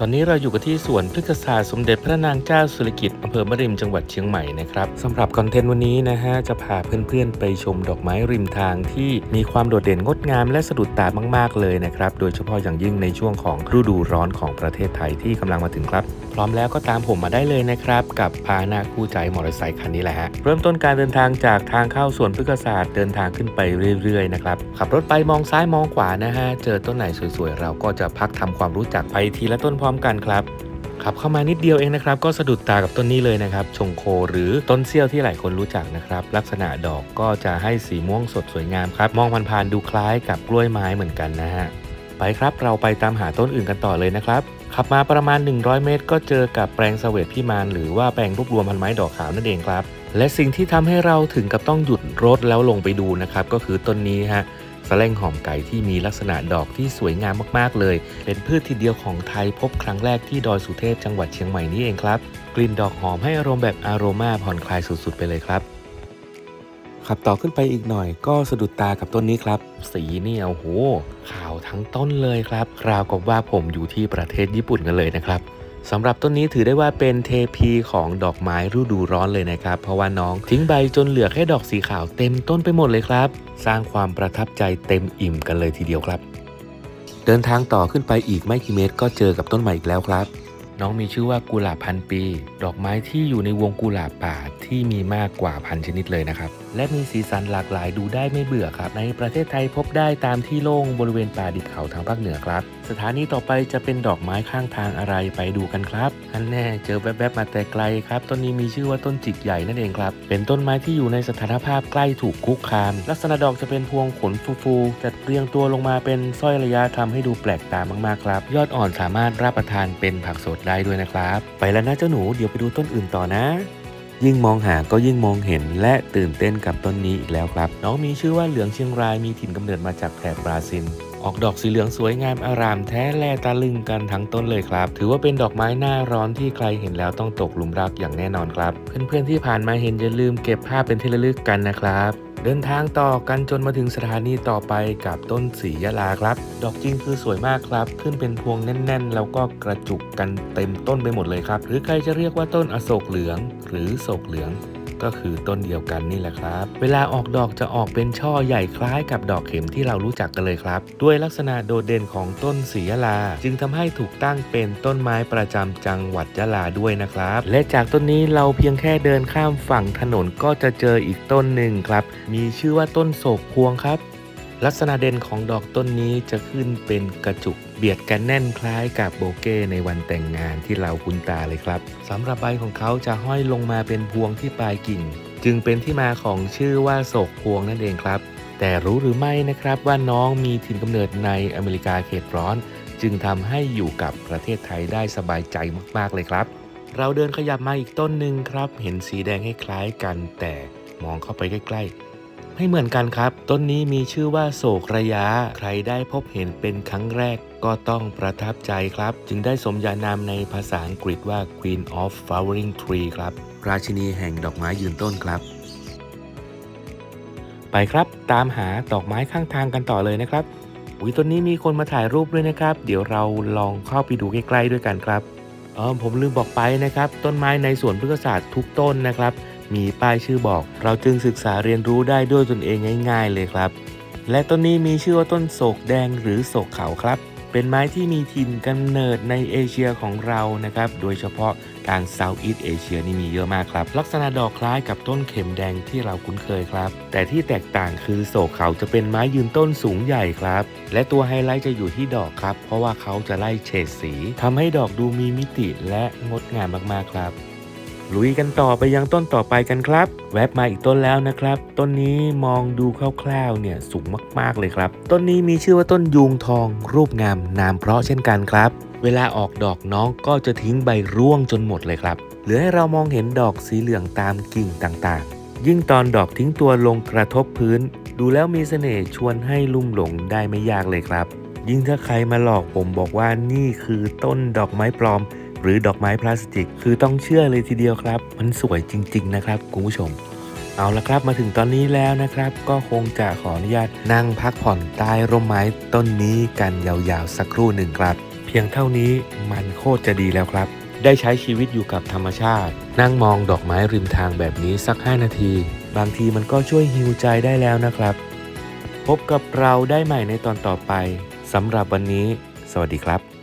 ตอนนี้เราอยู่กันที่สวนพฤกษศาสตร์สมเด็จพระนางเจ้าสุริกิติ์อำเภอมะริมจังหวัดเชียงใหม่นะครับสำหรับคอนเทนต์วันนี้นะฮะจะพาเพื่อนๆไปชมดอกไม้ริมทางที่มีความโดดเด่นงดงามและสะดุดตามากๆเลยนะครับโดยเฉพาะอย่างยิ่งในช่วงของฤดูร้อนของประเทศไทยที่กำลังมาถึงครับ พร้อมแล้วก็ตามผมมาได้เลยนะครับ กับพาหนาคู่ใจมอเตอร์ไซค์คันนี้แหละฮะเริ่มต้นการเดินทางจากทางเข้าสวนพฤกษศาสตร์เดินทางขึ้นไปเรื่อยๆนะครับขับรถไปมองซ้ายมองขวานะฮะเจอต้นไหนสวยๆเราก็จะพักทำความรู้จักไปทีละต้นพร้อมกันครับขับเข้ามานิดเดียวเองนะครับก็สะดุดตากับต้นนี้เลยนะครับชงโคหรือต้นเซี่ยวที่หลายคนรู้จักนะครับ ลักษณะดอกก็จะให้สีม่วงสดสวยงามครับ มองผ่านๆดูคล้ายกับกล้วยไม้เหมือนกันนะฮะไปครับเราไปตามหาต้นอื่นกันต่อเลยนะครับขับมาประมาณ 100 เมตร ก็เจอกับแปลงเสวตพิมานหรือว่าแปลงรวบรวมพันไม้ดอกขาวนั่นเองครับ และสิ่งที่ทำให้เราถึงกับต้องหยุดรถแล้วลงไปดูนะครับก็คือต้นนี้ฮะ สแลงหอมไก่ที่มีลักษณะดอกที่สวยงามมากๆเลย เป็นพืชทีเดียวของไทยพบครั้งแรกที่ดอยสุเทพจังหวัดเชียงใหม่นี่เองครับ กลิ่นดอกหอมให้อารมณ์แบบอารมาผ่อนคลายสุดๆ ไปเลยครับขับต่อขึ้นไปอีกหน่อยก็สะดุดตากับต้นนี้ครับ สีเนี่ยโอ้โหขาวทั้งต้นเลยครับ ราวกับว่าผมอยู่ที่ประเทศญี่ปุ่นกันเลยนะครับ สำหรับต้นนี้ถือได้ว่าเป็นเทพีของดอกไม้ฤดูร้อนเลยนะครับ เพราะว่าน้องทิ้งใบจนเหลือแค่ดอกสีขาวเต็มต้นไปหมดเลยครับ สร้างความประทับใจเต็มอิ่มกันเลยทีเดียวครับ เดินทางต่อขึ้นไปอีกไม่กี่เมตร ก็เจอกับต้นใหม่อีกแล้วครับ น้องมีชื่อว่ากุหลาบพันปี ดอกไม้ที่อยู่ในวงกุหลาบป่าที่มีมากกว่าพันชนิดเลยนะครับ และมีสีสันหลากหลายดูได้ไม่เบื่อครับ ในประเทศไทยพบได้ตามที่โล่งบริเวณป่าดิบเขาทางภาคเหนือครับ สถานีต่อไปจะเป็นดอกไม้ข้างทางอะไรไปดูกันครับอันแน่เจอแวบๆมาแต่ไกลครับต้นนี้มีชื่อว่าต้นจิกใหญ่นั่นเองครับ เป็นต้นไม้ที่อยู่ในสถานภาพใกล้ถูกคุกคาม ลักษณะดอกจะเป็นพวงขนฟูๆจัดเรียงตัวลงมาเป็นสร้อยระยะทำให้ดูแปลกตามากๆครับ ยอดอ่อนสามารถรับประทานเป็นผักสดได้ด้วยนะครับ ไปแล้วนะเจ้าหนูเดี๋ยวไปดูต้นอื่นต่อนะ ยิ่งมองหาก็ยิ่งมองเห็นและตื่นเต้นกับต้นนี้อีกแล้วครับ น้องมีชื่อว่าเหลืองเชียงรายมีถิ่นกำเนิดมาจากแถบบราซิล ออกดอกสีเหลืองสวยงามอารามแท้แลตาลึงกันทั้งต้นเลยครับ ถือว่าเป็นดอกไม้หน้าร้อนที่ใครเห็นแล้วต้องตกหลุมรักอย่างแน่นอนครับ เพื่อนๆที่ผ่านมาเห็นอย่าลืมเก็บภาพเป็นที่ระลึกกันนะครับเดินทางต่อกันจนมาถึงสถานีต่อไปกับต้นสียะลาครับ ดอกจริงคือสวยมากครับ ขึ้นเป็นพวงแน่น ๆ แล้วก็กระจุกกันเต็มต้นไปหมดเลยครับ หรือใครจะเรียกว่าต้นอโศกเหลือง หรือโศกเหลือง ก็คือต้นเดียวกันนี่แหละครับ เวลาออกดอกจะออกเป็นช่อใหญ่คล้ายกับดอกเข็มที่เรารู้จักกันเลยครับ ด้วยลักษณะโดดเด่นของต้นสียะลา จึงทำให้ถูกตั้งเป็นต้นไม้ประจำจังหวัดยะลาด้วยนะครับ และจากต้นนี้เราเพียงแค่เดินข้ามฝั่งถนนก็จะเจออีกต้นหนึ่งครับ มีชื่อว่าต้นโศกพวงครับ ลักษณะเด่นของดอกต้นนี้จะขึ้นเป็นกระจุก เบียดกันแน่นคล้ายกับโบเก้ในวันแต่งงานที่เราคุ้นตาเลยครับสำหรับใบของเขาจะห้อยลงมาเป็นพวงที่ปลายกิ่ง จึงเป็นที่มาของชื่อว่าโศกพวงนั่นเองครับ แต่รู้หรือไม่นะครับว่าน้องมีถิ่นกำเนิดในอเมริกาเขตร้อน จึงทำให้อยู่กับประเทศไทยได้สบายใจมากๆเลยครับ เราเดินขยับมาอีกต้นหนึ่งครับ เห็นสีแดงคล้ายกัน แต่มองเข้าไปใกล้ๆ ไม่เหมือนกันครับ ต้นนี้มีชื่อว่าโศกระยะ ใครได้พบเห็นเป็นครั้งแรกก็ต้องประทับใจครับ จึงได้สมญานามในภาษาอังกฤษว่า Queen of Flowering Tree ครับ ราชินีแห่งดอกไม้ยืนต้นครับ ไปครับตามหาดอกไม้ข้างทางกันต่อเลยนะครับอุ้ยต้นนี้มีคนมาถ่ายรูปด้วยนะครับ เดี๋ยวเราลองเข้าไปดูใกล้ๆด้วยกันครับเออผมลืมบอกไปนะครับ ต้นไม้ในสวนพฤกษศาสตร์ทุกต้นนะครับ มีป้ายชื่อบอก เราจึงศึกษาเรียนรู้ได้ด้วยตนเองง่าย ๆ เลยครับ และต้นนี้มีชื่อว่าต้นโศกแดงหรือโศกขาวครับ เป็นไม้ที่มีถิ่นกำเนิดในเอเชียของเรานะครับ โดยเฉพาะทางเซาท์อีสเอเชียนี่มีเยอะมากครับ ลักษณะดอกคล้ายกับต้นเข็มแดงที่เราคุ้นเคยครับ แต่ที่แตกต่างคือโศกเขาจะเป็นไม้ยืนต้นสูงใหญ่ครับ และตัวไฮไลท์จะอยู่ที่ดอกครับ เพราะว่าเขาจะไล่เฉดสีทำให้ดอกดูมีมิติและงดงามมากๆครับ ลุยกันต่อไปยังต้นต่อไปกันครับ แวบมาอีกต้นแล้วนะครับ ต้นนี้มองดูคร่าวๆเนี่ยสูงมากๆเลยครับ ต้นนี้มีชื่อว่าต้นยูงทอง รูปงามนามเพราะเช่นกันครับ เวลาออกดอกน้องก็จะทิ้งใบร่วงจนหมดเลยครับเหลือให้เรามองเห็นดอกสีเหลืองตามกิ่งต่างๆ ยิ่งตอนดอกทิ้งตัวลงกระทบพื้น ดูแล้วมีเสน่ห์ชวนให้ลุ่มหลงได้ไม่ยากเลยครับ ยิ่งถ้าใครมาหลอกผมบอกว่านี่คือต้นดอกไม้ปลอม รือดอกไม้พลาสติก คือต้องเชื่อเลยทีเดียวครับ มันสวยจริง ๆ นะครับคุณผู้ชม เอาละครับมาถึงตอนนี้แล้วนะครับ ก็คงจะขออนุญาตนั่งพักผ่อนใต้ร่มไม้ต้นนี้กันยาวๆสักครู่หนึ่งครับเพีพียงเท่านี้มันโคตรจะดีแล้วครับได้ใช้ชีวิตอยู่กับธรรมชาติ นั่งมองดอกไม้ริมทางแบบนี้สัก 5 นาที บางทีมันก็ช่วยฮิวใจได้แล้วนะครับ พบกับเราได้ใหม่ในตอนต่อไปสำหรับวันนี้ สวัสดีครับ